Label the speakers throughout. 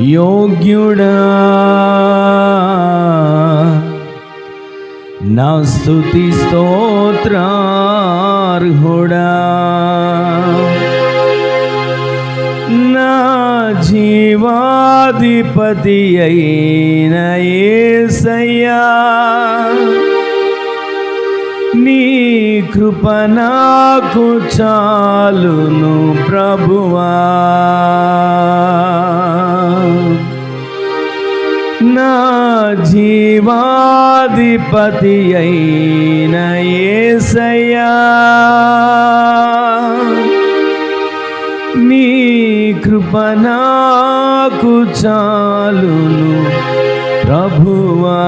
Speaker 1: యోగ్యుడా. నా స్థుతి స్తోత్రార్హుడా. నా జీవాధిపతి అయిన ఏసయ్యా. నీ కృప నాకు చాలును ప్రభువా. నా జీవాధిపతి అయిన ఏసయ్యా. నీ కృప నాకు చాలును ప్రభువా.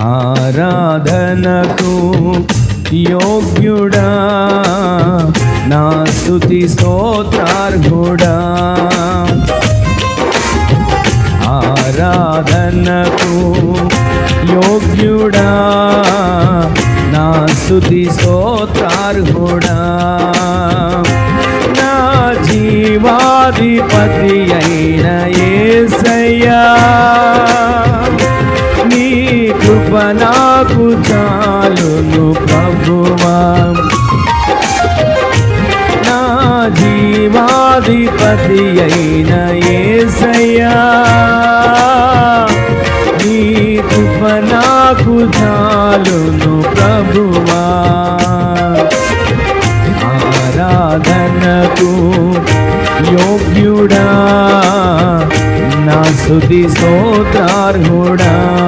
Speaker 1: ఆరాధనకు యోగ్యుడా నా స్థుతి స్తోత్రార్హుడా ఆరాధనకు యోగ్యుడా. నా స్థుతి స్తోత్రార్హుడా నా స్తోత్రార్హుడా.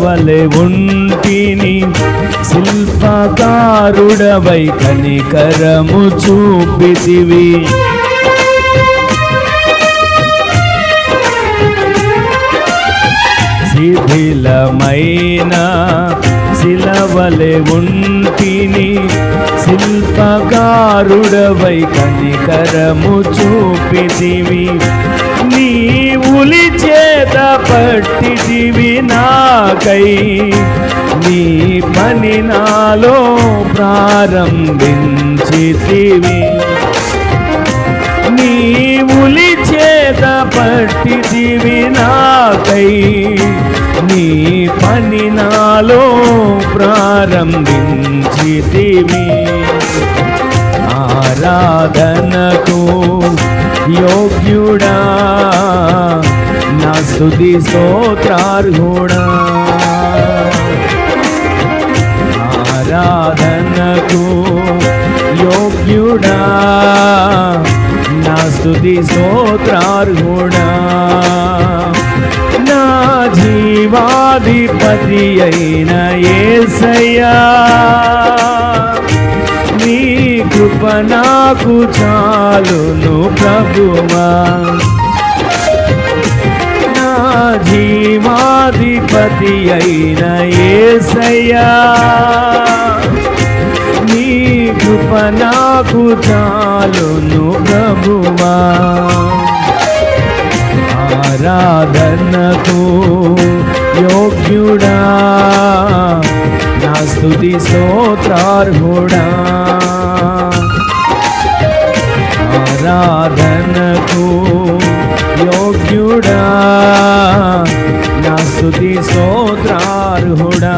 Speaker 1: వలె ఉంటిని శిల్పకారుడవై కనికరము చూపితివి. శిథిలమైన శిలవలె ఉంటిని ఉపకారుడవై కనికరము చూపితివి. నీ ఉలి చేత పట్టిదివి నాకై. నీ పని నాలో ప్రారంభించితివి. నీ ఉలి చేత పట్టిదివి నాకై. నీ పని నాలో ప్రారంభించితివి. ఆరాధనకు యోగ్యుడా. నా స్తుతి స్తోత్రార్హుడా. ఆరాధనకు యోగ్యుడా. నా స్తుతి స్తోత్రార్హుడా. నా జీవాధిపతి అయిన ఏసయ్యా. కృప నాకు చాలును ప్రభువా. నా జీవాధిపతి అయిన ఏసయ్యా. నీ కృప నాకు చాలును ప్రభువా. ఆరాధనకు యోగ్యుడా. నా స్తుతి స్తోత్రార్హుడా. ఆరాధనకు యోగ్యుడా నా స్తుతి స్తోత్రార్హుడా.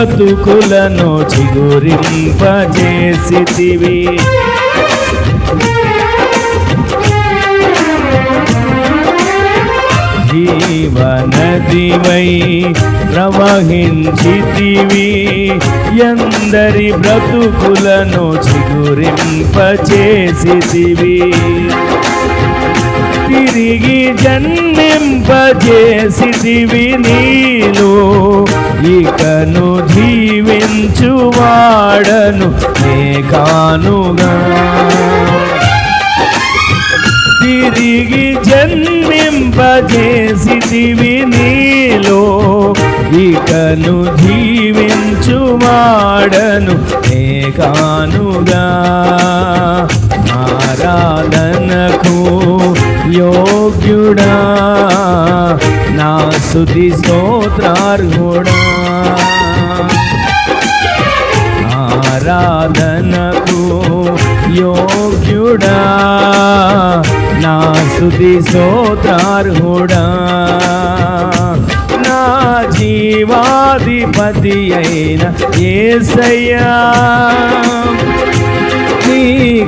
Speaker 1: బతుకులను బ్రతుకులను చిగురింపజేసితివి. జీవనదివై ప్రవహించితివి. ఎందరి బ్రతుకులను చిగురింపచేసితివి తిరిగి జన్మింపజేసితివి నీలో. ఇకను జీవించువాడను నే తిరిగి జన్మింపజేసి నీలో ఇకను జీవించువాడను నే ఆరాధనకు యోగ్యుడా నా సుతి స్తోత్రార్హుడా. ఆరాధనకు యోగ్యుడా నా సుది స్తోత్రార్హుడా నా జీవాధిపతి అయిన ఏసయ్యా. నీ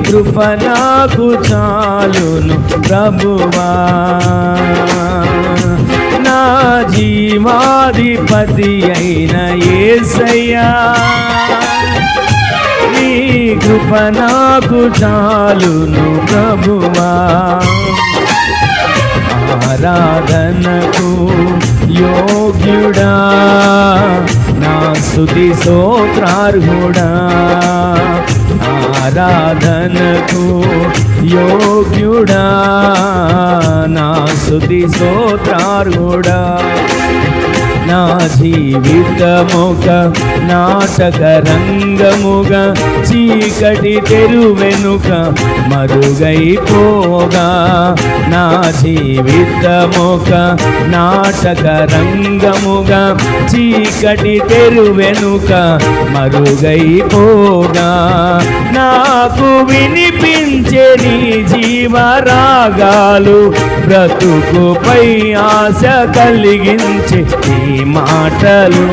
Speaker 1: కృప నాకు చాలును ప్రభువా. నా జీవాధిపతి అయిన ఏసయ్యా. కృప నాకు చాలును ప్రభువా. ఆరాధనకు యోగ్యుడా. నా స్తుతి సోత్రార్హుడా ఆరాధనకు యోగ్యుడా. నా స్తుతి సోత్రార్హుడా నా జీవితముక నాటక రంగముగా చీకటి తెరువెనుక మరుగైపోగా. నా జీవితముక నాటక రంగముగా చీకటి తెరువెనుక మరుగైపోగా. నాకు వినిపించే నీ జీవరాగాలు బ్రతుకుపై ఆశ కలిగించే ఈ మాటలు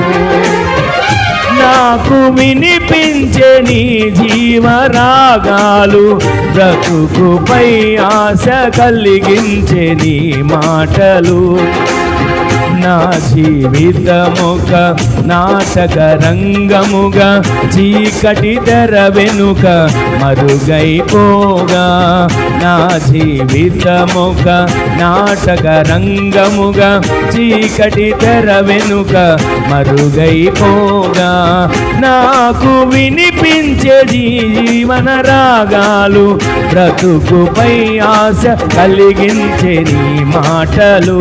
Speaker 1: నాకు వినిపించే నీ జీవరాగాలు బ్రతుకుపై ఆశ కలిగించే నీ మాటలు నా జీవితముక నాటక రంగముగా చీకటి తెర వెనుక మరుగైపోగా. నా జీవితముక నాటక రంగముగా చీకటి తెర వెనుక మరుగైపోగా. నాకు వినిపించే జీవన రాగాలు బ్రతుకుపై ఆశ కలిగించే నీ మాటలు.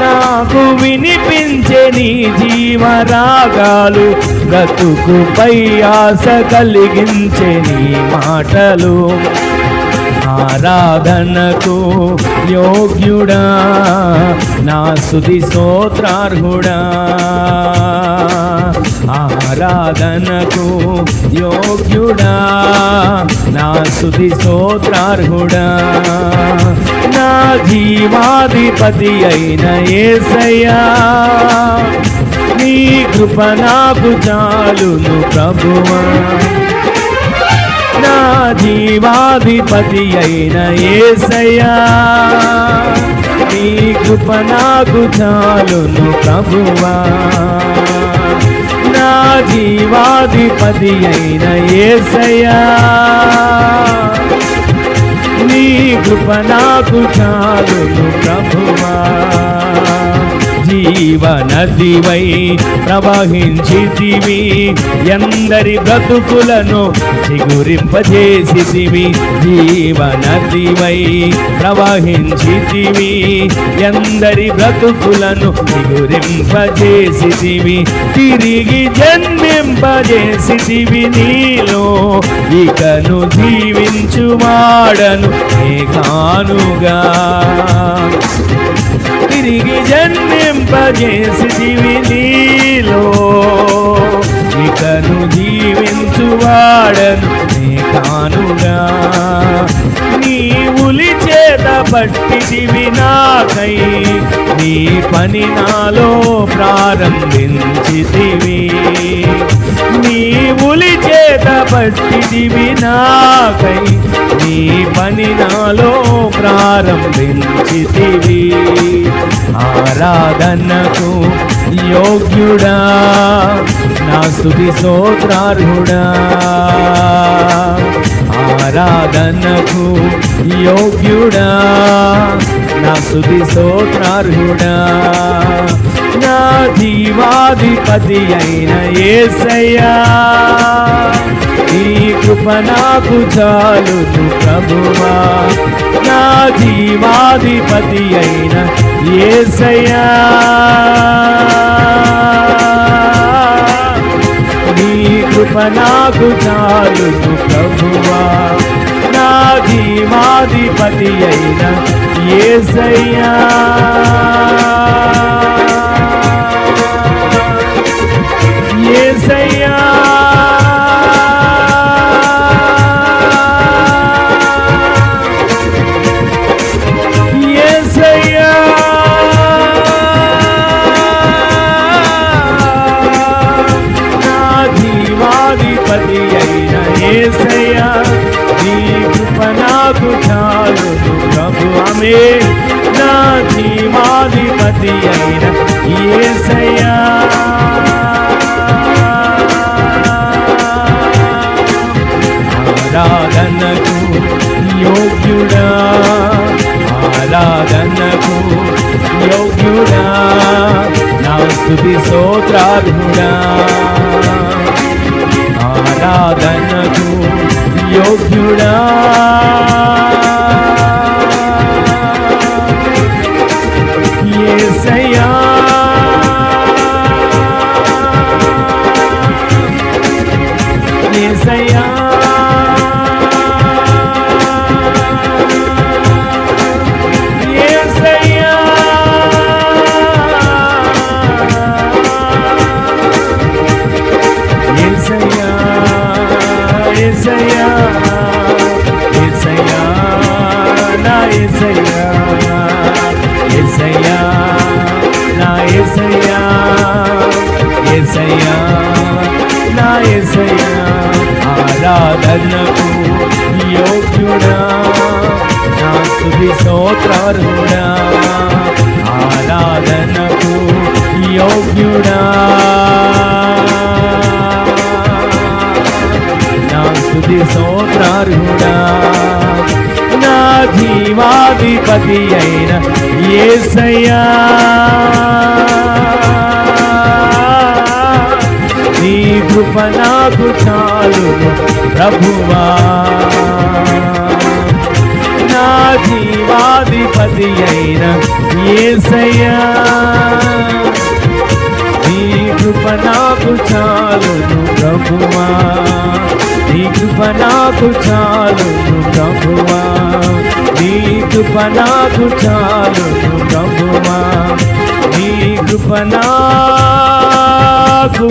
Speaker 1: నాకు వినిపించే నీ జీవరాగాలు బ్రతుకుపై ఆశ కలిగించే నీ మాటలు. ఆరాధనకు యోగ్యుడా నా సుది స్తోత్రార్హుడా. ఆరాధనకు యోగ్యుడా నా సుధి స్తోత్రార్హుడా. నా జీవాధిపతి అయిన ఏసయ్యా నీ కృప నాకు చాలును ప్రభువా. నా జీవాధిపతి అయిన ఏసయ్యా నీ కృప నాకు చాలును ప్రభువా. నా జీవాధిపతి అయిన ఏసయ్యా. నీ కృప నాకు చాలును ప్రభువా. జీవనదివై ప్రవహించితివి. ఎందరి బ్రతుకులను చిగురింపజేసితివి. జీవనదివై ప్రవహించితివి. ఎందరి బ్రతుకులను చిగురింపజేసితివి. తిరిగి జన్మింపజేసితివి నీలో. ఇకను జీవించువాడను నే కానుగా. తిరిగి జన్మింపజేసి నీలో. ఇకను జీవించువాడను నీ కానుగా. చేత పట్టిదివి నాకై నీ పని నాలో ప్రారంభించితివి. నీ ఉలి చేత పట్టిదివి నాకై నీ పని నాలో ప్రారంభించితివి. ఆరాధనకు యోగ్యుడా నా స్తుతి సోత్రార్హుడా ఆరాధనకు యోగ్యుడా నా సుది సోత్రార్హుడా నా జీవాధిపతి అయిన ఏసయ్యా ఈ కృప నాకు చాలు ప్రభువా. నా జీవాధిపతి అయిన ఏసయ్యా నీ కృప నాకు చాలు ప్రభువా. నా జీవాధిపతి అయిన ఏసయ్యా ఏసయ్యా. జీవాధిపతి అయిన ఏసయ్యా. ఆరాధనకు యోగ్యుడా. ఆరాధనకు యోగ్యుడా. నా స్థుతి స్తోత్రార్హుడా. ఆరాధనకు యోగ్యుడా. ஏசையா స్తుతి స్తోత్రార్హుడా ఆరాధనకు యోగ్యుడా. నా స్థుతి స్తోత్రార్హుడా. నా జీవాధిపతి అయిన ఏసయ్యా. నీ కృప నాకు చాలును ప్రభువా. నా జీవాధిపతి అయిన యేసయ్యా నీ కృప నాకు చాలును ప్రభువా. నీ కృప నాకు చాలును ప్రభువా. నీ కృప నాకు చాలును ప్రభువా. నీ కృప నాకు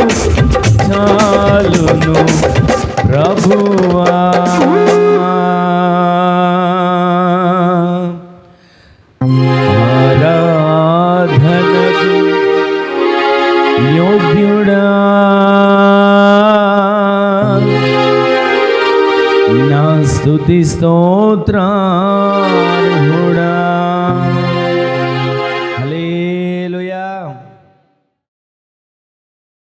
Speaker 1: చాలును